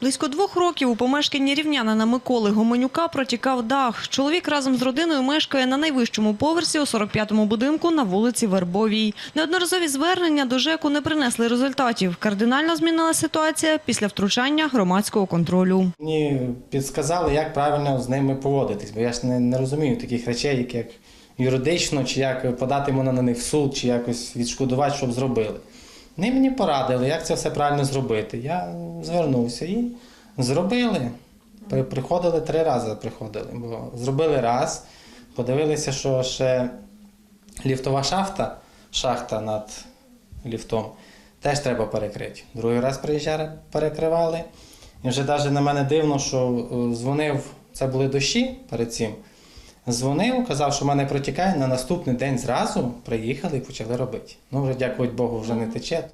Близько двох років у помешканні рівнянина Миколи Гоменюка протікав дах. Чоловік разом з родиною мешкає на найвищому поверсі у 45-му будинку на вулиці Вербовій. Неодноразові звернення до ЖЕКу не принесли результатів. Кардинально змінила ситуація після втручання громадського контролю. Мені підсказали, як правильно з ними поводитись, бо я ж не, не розумію таких речей, як, як юридично, чи як подати мене на них в суд, чи якось відшкодувати, щоб зробили. Вони мені порадили, як це все правильно зробити. Я звернувся і зробили. Приходили три рази, приходили. Бо зробили раз, подивилися, що ще ліфтова шахта, шахта над ліфтом, теж треба перекрити. Другий раз приїжджали, перекривали. І вже навіть на мене дивно, що е, дзвонив, це були дощі перед цим. Дзвонив, казав, що в мене протікає. На наступний день зразу приїхали і почали робити. Ну, вже дякувати Богу, вже не тече.